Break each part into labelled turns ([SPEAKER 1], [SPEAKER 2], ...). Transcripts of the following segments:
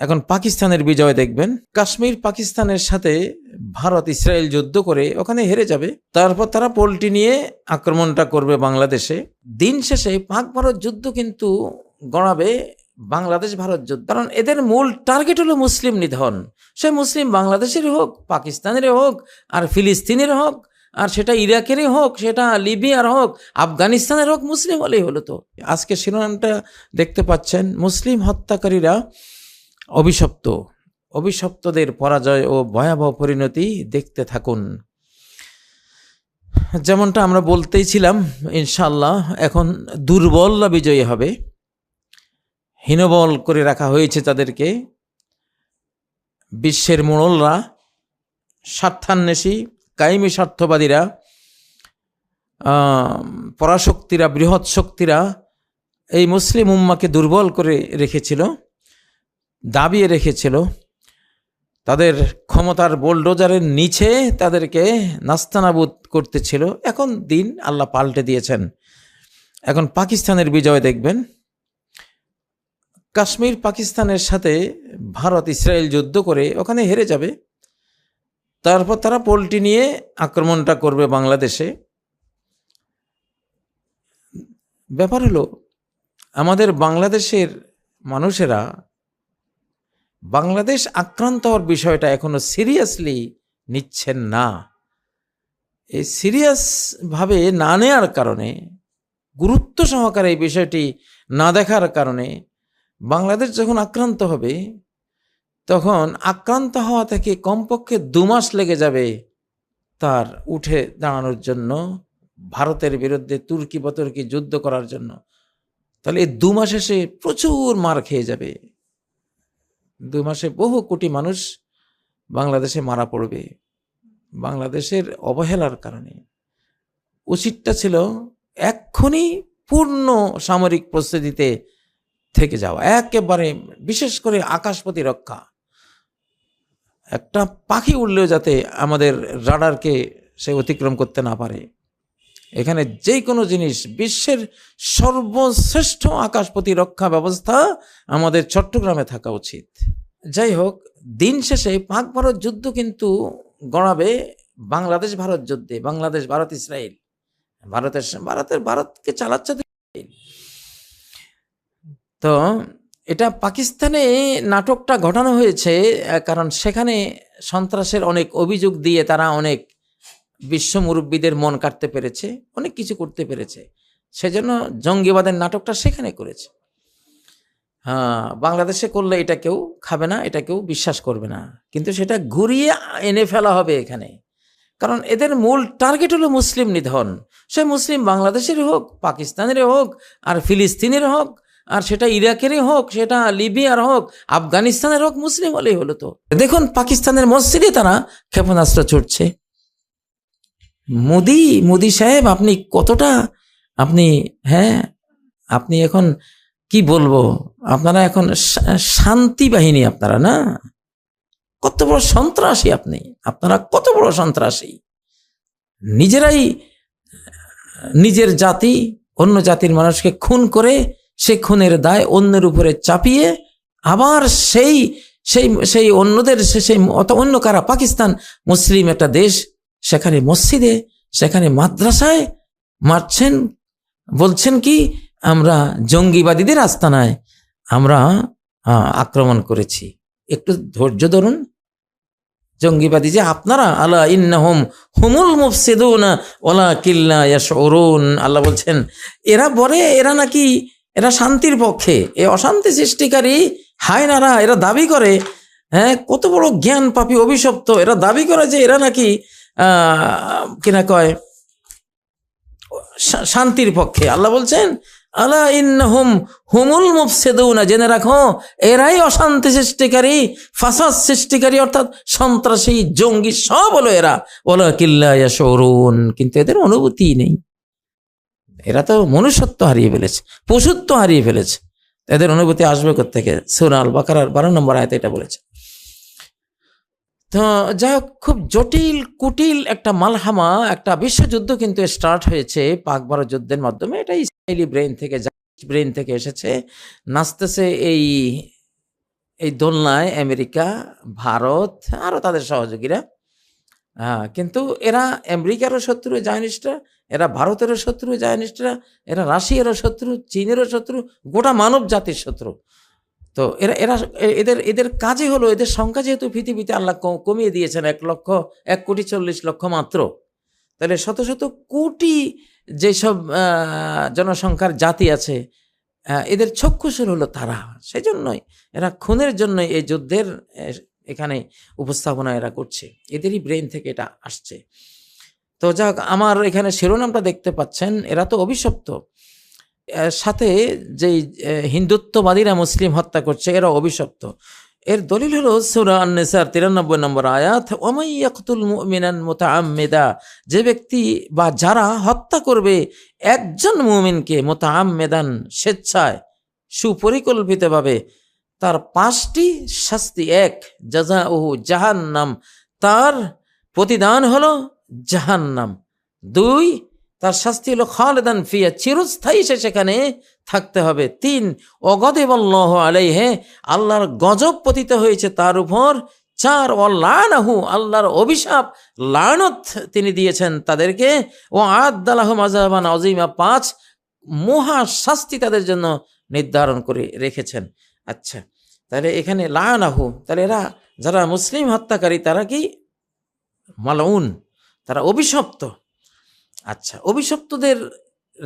[SPEAKER 1] এখন পাকিস্তানের বিজয় দেখবেন। কাশ্মীর পাকিস্তানের সাথে ভারত ইসরায়েল যুদ্ধ করে ওখানে হেরে যাবে। তারপর তারা পোল্টি নিয়ে আক্রমণটা করবে বাংলাদেশে। দিন শেষে পাক ভারত যুদ্ধ কিন্তু গড়াবে বাংলাদেশ ভারত যুদ্ধ। কারণ এদের মূল টার্গেট হলো মুসলিম নিধন। সে মুসলিম বাংলাদেশের হোক পাকিস্তানের হোক, আর ফিলিস্তিনের হোক, আর সেটা ইরাকেরই হোক, সেটা লিবিয়ার হোক, আফগানিস্তানের হোক, মুসলিম হলেই হলো তো। আজকে শিরোনামটা দেখতে পাচ্ছেন মুসলিম হত্যাকারীরা অভিশপ্ত। অভিশপ্তদের পরাজয় ও ভয়াবহ পরিণতি দেখতে থাকুন। যেমনটা আমরা বলতেই ছিলাম ইনশাল্লাহ এখন দুর্বলরা বিজয়ী হবে। হীনবল করে রাখা হয়েছে তাদেরকে। বিশ্বের মোড়লরা, স্বার্থান্বেষী, কায়েমি স্বার্থবাদীরা পরাশক্তিরা, বৃহৎ শক্তিরা এই মুসলিম উম্মাকে দুর্বল করে রেখেছিল। দাবিয়ে রেখেছিল। তাদের ক্ষমতার বোলডোজারের নিচে তাদেরকে নাস্তানাবুদ করতেছিল। এখন দিন আল্লাহ পাল্টে দিয়েছেন। এখন পাকিস্তানের বিজয় দেখবেন। কাশ্মীর পাকিস্তানের সাথে ভারত ইসরায়েল যুদ্ধ করে ওখানে হেরে যাবে। তারপর তারা পোল্টি নিয়ে আক্রমণটা করবে বাংলাদেশে। ব্যাপার হলো, আমাদের বাংলাদেশের মানুষেরা বাংলাদেশ আক্রান্ত হওয়ার বিষয়টা এখনও সিরিয়াসলি নিচ্ছেন না। এই সিরিয়াসভাবে না নেওয়ার কারণে, গুরুত্ব সহকারে এই বিষয়টি না দেখার কারণে বাংলাদেশ যখন আক্রান্ত হবে, তখন আক্রান্ত হওয়া থেকে কমপক্ষে দু মাস লেগে যাবে তার উঠে দাঁড়ানোর জন্য, ভারতের বিরুদ্ধে তুর্কি বতর্কি যুদ্ধ করার জন্য। তাহলে এই দু মাসে সে প্রচুর মার খেয়ে যাবে। দু মাসে বহু কোটি মানুষ বাংলাদেশে মারা পড়বে। বাংলাদেশের অবহেলার কারণে। উচিতটা ছিল এক্ষুনি পূর্ণ সামরিক প্রস্তুতিতে থেকে যাওয়া। একেবারে বিশেষ করে আকাশ প্রতিরক্ষা। একটা পাখি উঠলেও যাতে আমাদের রাডারকে সে অতিক্রম করতে না পারে। এখানে যে কোনো জিনিস, বিশ্বের সর্বশ্রেষ্ঠ আকাশ প্রতিরক্ষা ব্যবস্থা আমাদের চট্টগ্রামে থাকা উচিত। যাই হোক দিন শেষে পাক ভারত যুদ্ধ কিন্তু গড়াবে বাংলাদেশ ভারত যুদ্ধে, বাংলাদেশ ভারত ইসরায়েল। ভারতের ভারতের ভারতকে চালাচ্ছে তো এটা পাকিস্তানে নাটকটা ঘটানো হয়েছে, কারণ সেখানে সন্ত্রাসের অনেক অভিযোগ দিয়ে তারা অনেক বিশ্ব মুরব্বীদের মন কাটতে পেরেছে, অনেক কিছু করতে পেরেছে। সেজন্য জঙ্গিবাদের নাটকটা সেখানে করেছে। হ্যাঁ বাংলাদেশে করলে এটা কেউ খাবে না, এটা কেউ বিশ্বাস করবে না। কিন্তু সেটা ঘুরিয়ে এনে ফেলা হবে এখানে। কারণ এদের মূল টার্গেট হলো মুসলিম নিধন। সে মুসলিম বাংলাদেশের হোক পাকিস্তানের হোক, আর ফিলিস্তিনের হোক, আর সেটা ইরাকেরই হোক, সেটা লিবিয়ার হোক, আফগানিস্তানের হোক, মুসলিম হলেই হলো তো। দেখুন, পাকিস্তানের মসজিদে তারা ক্ষেপণাস্ত্র ছুটছে। মোদি মোদি সাহেব, আপনি কতটা, আপনি হ্যাঁ আপনি এখন কি বলব, আপনারা এখন শান্তি বাহিনী আপনারা না? কত বড় সন্ত্রাসী আপনি, আপনারা কত বড় সন্ত্রাসী। নিজেরাই, নিজের জাতি, অন্য জাতির মানুষকে খুন করে সে খুনের দায় অন্যের উপরে চাপিয়ে আবার সেই সেই সেই অন্যদের সেই অত অন্য কারা? পাকিস্তান, মুসলিম একটা দেশ সেখানে মসজিদে, সেখানে মাদ্রাসায় মারছেন, বলছেন কি, আমরা জঙ্গিবাদীদের আস্তানায়, আমরা আক্রমণ করেছি। একটু ধৈর্য ধরুন। জঙ্গিবাদী যে আপনারা, আলা ইন্নাহুম হুমুল মুফসিদুনা ওলা কিল্লা ইয়াশউরুন। আল্লাহ বলছেন, এরা বলে, এরা নাকি, এরা শান্তির পক্ষে, এ অশান্তি সৃষ্টিকারী, হায় হায়নারা এরা দাবি করে হ্যাঁ কত বড় জ্ঞান পাপী, অভিশপ্ত, এরা দাবি করে যে এরা নাকি কিনা কয়? শান্তির পক্ষে। আল্লাহ বলছেন, আলা ইন্নাহুম হুমুল মুফসিদুনা জেনে রাখো, এরাই অশান্তি সৃষ্টিকারী, ফাসাদ সৃষ্টিকারী, অর্থাৎ সন্ত্রাসী, জঙ্গি, সব হলো এরা। ওলা কিল্লা ইয়াশউরুন। কিন্তু এদের অনুভূতি নেই। এরা তো মনুষ্যত্ব হারিয়ে ফেলেছে, পশুত্ব হারিয়ে ফেলেছে। এদের অনুভূতি আসবে থেকে সুরা আল বাকারার বারো নম্বর আয়তে এটা বলেছে। তো যাই হোক খুব জটিল, কুটিল একটা মালহামা, একটা বিশ্বযুদ্ধ কিন্তু স্টার্ট হয়েছে পাক ভারত যুদ্ধের মাধ্যমে। এটা ইসরায়েলি ব্রেন থেকে ব্রেন থেকে এসেছে। নাচতেছে এই এই দোলনায় আমেরিকা, ভারত আরও তাদের সহযোগীরা। হ্যাঁ কিন্তু এরা আমেরিকারও শত্রু, জায়নিস্টরা, এরা ভারতেরও শত্রু, জায়নিস্টরা, এরা রাশিয়ারও শত্রু, চীনেরও শত্রু, গোটা মানব জাতির শত্রু। তো এরা এরা এদের এদের কাজে হলো, এদের সংখ্যা যেহেতু পৃথিবীতে আল্লাহ কমিয়ে দিয়েছেন এক লক্ষ, এক কোটি চল্লিশ লক্ষ মাত্র। তাহলে শত শত কোটি যেসব জনসংখ্যার জাতি আছে এদের চক্ষুসুর হলো তারা। সেই জন্যই এরা খুনের জন্য এই যুদ্ধের এখানে উপস্থাপনা এরা করছে। এদেরই ব্রেন থেকে এটা আসছে। তো যাক, আমার এখানে শিরোনামটা দেখতে পাচ্ছেন, এরা তো অভিশপ্ত। সাথে যেই হিন্দুত্ববাদীরা মুসলিম হত্যা করছে এরা অভিশপ্ত। এর দলিল হলো সুরা তিরানব্বই নম্বর আয়াত ওমাই ইয়াকতুল মুমিনান মুতাআম্মিদা যে ব্যক্তি বা যারা হত্যা করবে, একজন মুমিনকে মোতাআম্মেদান, স্বেচ্ছায়, সুপরিকল্পিতভাবে, তার পাঁচটি শাস্তি, এক জাজা ওহু জাহান্নাম, তার প্রতিদান হলো জাহান্নাম, দুই তার শাস্তি হলো খালেদান ফিয়া, চিরস্থায়ী সে সেখানে থাকতে হবে। তিন, অগদেবল্লহ আলাইহে, আল্লাহর গজব পতিত হয়েছে তার উপর। চার ও লানাহু আল্লাহর অভিশাপ, লানত তিনি দিয়েছেন তাদেরকে। ও আদালাহ মাজাবান অজিমা পাঁচ, মহা শাস্তি তাদের জন্য নির্ধারণ করে রেখেছেন। আচ্ছা তাহলে এখানে লানাহু, তাহলে এরা যারা মুসলিম হত্যাকারী তারা কি? মালউন, তারা অভিশপ্ত। আচ্ছা অভিশপ্তদের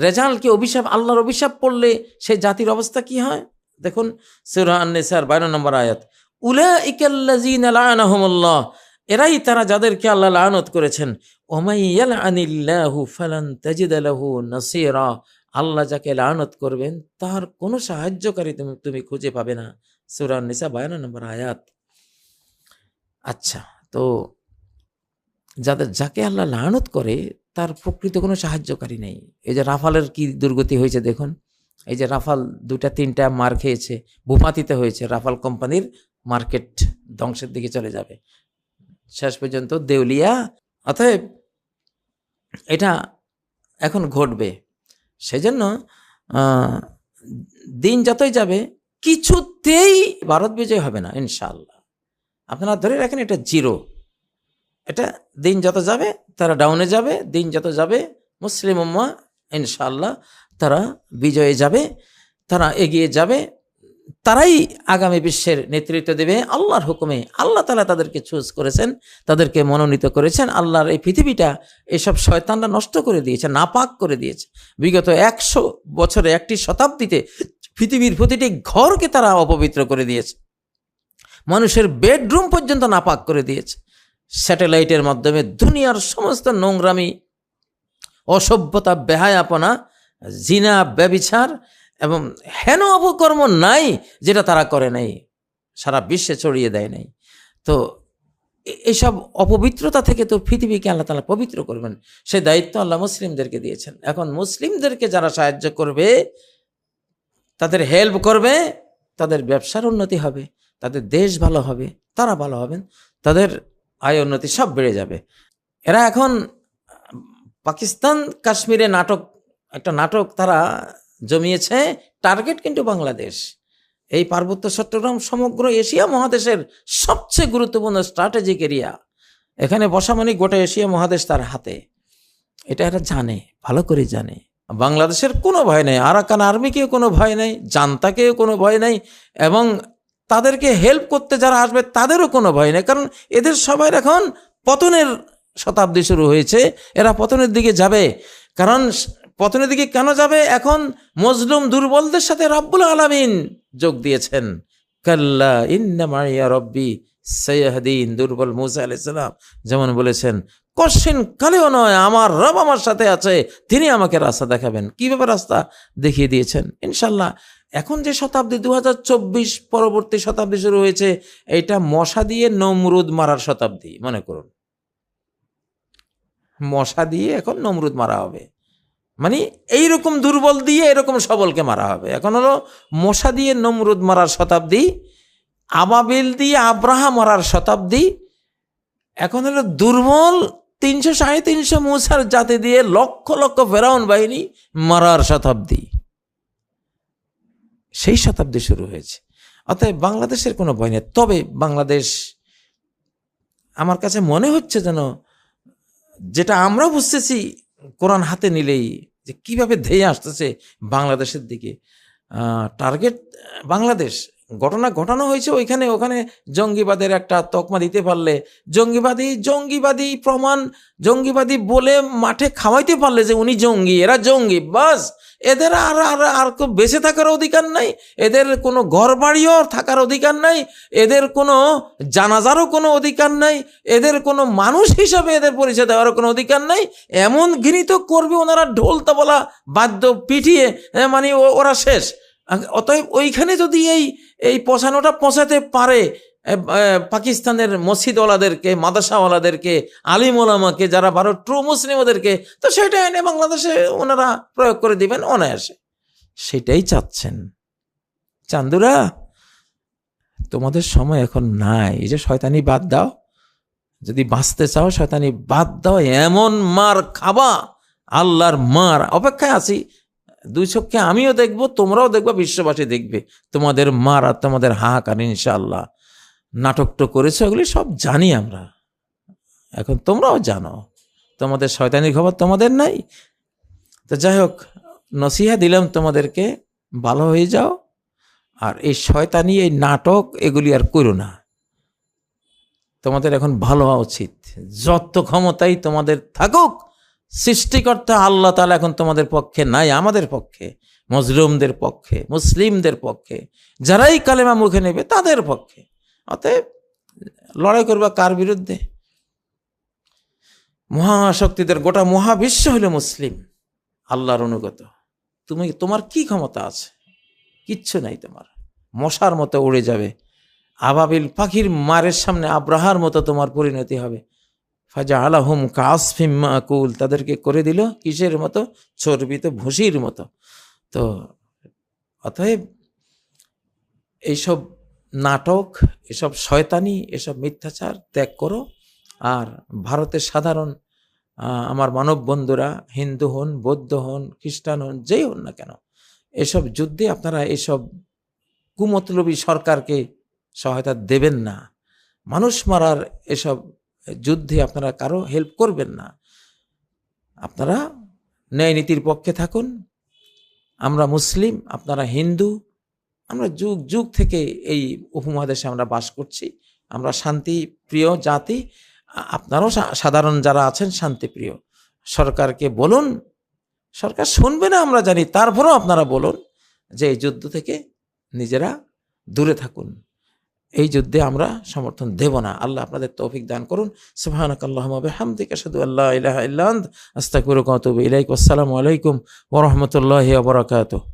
[SPEAKER 1] রেজাল্ট কি অভিশাপ? আল্লাহর অভিশাপ পড়লে সেই জাতির অবস্থা কি হয়? দেখুন, সুরা আন্নেসার, বাইর নম্বর আয়াত। উলা ইকাল্লাজিন এরাই তারা যাদেরকে আল্লাহ লানত করেছেন। আল্লাহ যাকে লানত করবেন, তার কোনো সাহায্যকারী তুমি তুমি খুঁজে পাবে না। সুরা নিসা বায়ান্ন নম্বর আয়াত। আচ্ছা তো যাদের, যাকে আল্লাহ লানত করে তার প্রকৃত কোনো সাহায্যকারী নেই। এই যে রাফালের কি দুর্গতি হয়েছে দেখুন। এই যে রাফাল দুটা তিনটা মার খেয়েছে, ভূপাতিতে হয়েছে রাফাল কোম্পানির মার্কেট ধ্বংসের দিকে চলে যাবে। শেষ পর্যন্ত দেউলিয়া, অতএব এটা এখন ঘটবে। সেজন্য দিন যতই যাবে, কিছুতেই ভারত বিজয় হবে না ইনশাল্লাহ আপনারা ধরে রাখেন এটা জিরো। এটা দিন যত যাবে তারা ডাউনে যাবে, দিন যত যাবে, মুসলিম উম্মা ইনশাল্লাহ তারা বিজয়ে যাবে, তারা এগিয়ে যাবে, তারাই আগামী বিশ্বের নেতৃত্ব দেবে, আল্লাহর হুকুমে। আল্লাহ তালা তাদেরকে চুজ করেছেন, তাদেরকে মনোনীত করেছেন, আল্লাহর এই পৃথিবীটা এসব শয়তানরা নষ্ট করে দিয়েছে, নাপাক করে দিয়েছে। বিগত একশো বছরে, একটি শতাব্দীতে পৃথিবীর প্রতিটি ঘরকে তারা অপবিত্র করে দিয়েছে। মানুষের বেডরুম পর্যন্ত নাপাক করে দিয়েছে। স্যাটেলাইটের মাধ্যমে দুনিয়ার সমস্ত নোংরামি, অসভ্যতা, বেহায়াপনা, জিনা, ব্যবিচার এবং হেন অপকর্ম নাই যেটা তারা করে নাই, সারা বিশ্বে ছড়িয়ে দেয় নাই। তো এসব অপবিত্রতা থেকে তো পৃথিবীকে আল্লাহ তালা পবিত্র করবেন। সে দায়িত্ব আল্লাহ মুসলিমদেরকে দিয়েছেন। এখন মুসলিমদেরকে যারা সাহায্য করবে, তাদের হেল্প করবে, তাদের ব্যবসার উন্নতি হবে, তাদের দেশ ভালো হবে, তারা ভালো হবেন। তাদের আয় উন্নতি সব বেড়ে যাবে। এরা এখন, পাকিস্তান কাশ্মীরে নাটক, একটা নাটক তারা জমিয়েছে টার্গেট কিন্তু বাংলাদেশ। এই পার্বত্য চট্টগ্রাম, সমগ্র এশিয়া মহাদেশের সবচেয়ে গুরুত্বপূর্ণ স্ট্র্যাটেজিক এরিয়া এখানে বসা মানে গোটা এশিয়া মহাদেশ তার হাতে। এটা এরা জানে, ভালো করে জানে। বাংলাদেশের কোনো ভয় নেই, আরাকান আর্মিকেও কোনো ভয় নেই, জান্তাকেও কোনো ভয় নেই, এবং তাদেরকে হেল্প করতে যারা আসবে, তাদেরও কোনো ভয় নেই। কারণ এদের সবাই এখন পতনের শতাব্দী শুরু হয়েছে। এরা পতনের দিকে যাবে। কারণ পতনের দিকে কেন যাবে? এখন মজলুম দুর্বলদের সাথে রব্বুল আলামিন যোগ দিয়েছেন। কাল্লা ইন্না মারিয়া রব্বি সৈয়দিন দুর্বল মুসা আলাইসালাম যেমন বলেছেন কশিন কালেও নয়, আমার রব আমার সাথে আছে, তিনি আমাকে রাস্তা দেখাবেন। কীভাবে রাস্তা দেখিয়ে দিয়েছেন? ইনশাল্লাহ এখন যে শতাব্দী দু হাজার চব্বিশ পরবর্তী শতাব্দী শুরু হয়েছে, এটা মশা দিয়ে নমরুদ মারার শতাব্দী, মনে করুন। মশা দিয়ে এখন নমরুদ মারা হবে। মানে এইরকম দুর্বল দিয়ে এরকম সবলকে মারা হবে। এখন হলো মশা দিয়ে নমরুদ মারার শতাব্দী, আবাবিল দিয়ে আব্রাহা মারার শতাব্দী, এখন হলো দুর্বল তিনশো সাড়ে তিনশো মুসার জাতি দিয়ে লক্ষ লক্ষ ফেরাউন বাহিনী মারার শতাব্দী। সেই শতাব্দী শুরু হয়েছে। অতএব বাংলাদেশের কোনো ভয় নেই। তবে বাংলাদেশ, আমার কাছে মনে হচ্ছে যেন যেটা আমরা বুঝতেছি, কোরআন হাতে নিলেই যে কীভাবে ধেয়ে আসতেছে বাংলাদেশের দিকে। টার্গেট, বাংলাদেশ, ঘটনা ঘটানো হয়েছে ওইখানে। ওখানে জঙ্গিবাদের একটা তকমা দিতে পারলে, জঙ্গিবাদী জঙ্গিবাদী প্রমাণ, জঙ্গিবাদী বলে মাঠে খাওয়াইতে পারলে যে উনি জঙ্গি, এরা জঙ্গি, বাস। এদের আর আর আর বেঁচে থাকার অধিকার নাই, এদের কোনো ঘর বাড়িও থাকার অধিকার নাই, এদের কোনো জানাজারও কোনো অধিকার নাই, এদের কোনো মানুষ হিসাবে এদের পরিচয় দেওয়ারও কোনো অধিকার নাই, এমন ঘৃণিত করবে ওনারা ঢোল বলা বাদ্য পিটিয়ে মানে ও- ওরা শেষ। অতএব ওইখানে যদি এই এই পচানোটা পচাতে পারে পাকিস্তানের মসজিদওয়ালাদেরকে, মাদ্রাসাওয়ালাদেরকে, আলিম ওলামাকে, যারা ভারত ট্রু মুসলিম ওদেরকে, তো সেটা এনে বাংলাদেশে ওনারা প্রয়োগ করে দিবেন অনায়াসে। সেটাই চাচ্ছেন। চান্দুরা, তোমাদের সময় এখন নাই। এই যে শয়তানি বাদ দাও। যদি বাঁচতে চাও, শয়তানি বাদ দাও। এমন মার খাবা, আল্লাহর মার। অপেক্ষায় আছি। দুই চোখকে আমিও দেখব, তোমরাও দেখবে, বিশ্ববাসী দেখবে। তোমাদের মার আর তোমাদের হাহাকার ইনশাল্লাহ নাটক তো করেছ, এগুলি সব জানি আমরা। এখন তোমরাও জানো, তোমাদের শয়তানি খবর তোমাদের নাই। তো যাই হোক, নসিহা দিলাম তোমাদেরকে, ভালো হয়ে যাও। আর এই শয়তানি, এই নাটক, এগুলি আর করো না। তোমাদের এখন ভালো হওয়া উচিত। যত ক্ষমতাই তোমাদের থাকুক, সৃষ্টিকর্তা আল্লাহ তালা এখন তোমাদের পক্ষে নাই, আমাদের পক্ষে, মজলুমদের পক্ষে, মুসলিমদের পক্ষে, যারাই কালেমা মুখে নেবে তাদের পক্ষে। অতএব লড়াই করবা কার বিরুদ্ধে? মহাশক্তিদের গোটা মহাবিশ্ব হলো মুসলিম, আল্লাহর অনুগত। তুমি, তোমার কি ক্ষমতা আছে? কিচ্ছু নাই তোমার। মশার মতো উড়ে যাবে। আবাবিল পাখির মারের সামনে আব্রাহার মতো তোমার পরিণতি হবে। ফাজা আলাহুম কাসফিম মাকুল। তাদেরকে করে দিল কিসের মতো? চর্বিত ভুসির মতো। তো অতএব এইসব নাটক, এসব শয়তানি, এসব মিথ্যাচার ত্যাগ করো। আর ভারতের সাধারণ আমার মানব বন্ধুরা, হিন্দু হন, বৌদ্ধ হন, খ্রিস্টান হন, যেই হন না কেন, এসব যুদ্ধে আপনারা এসব কুমতলবী সরকারকে সহায়তা দেবেন না। মানুষ মারার এসব যুদ্ধে আপনারা কারও হেল্প করবেন না। আপনারা ন্যায় নীতির পক্ষে থাকুন। আমরা মুসলিম, আপনারা হিন্দু আমরা যুগ যুগ থেকে এই উপমহাদেশে আমরা বাস করছি। আমরা শান্তি প্রিয় জাতি। আপনারাও সাধারণ যারা আছেন শান্তিপ্রিয়। সরকারকে বলুন, সরকার শুনবে না আমরা জানি, তারপরেও আপনারা বলুন যে এই যুদ্ধ থেকে নিজেরা দূরে থাকুন। এই যুদ্ধে আমরা সমর্থন দেব না। আল্লাহ আপনাদের তৌফিক দান করুন। সুবহানাক আল্লাহুম্মা বিহামদিকা, আশহাদু আল্লা ইলাহা ইল্লা আনতা, আস্তাগফিরুকা ওয়া ইলাইক। আসসালামু আলাইকুম ওয়া রাহমাতুল্লাহি ওয়া বারাকাতুহু।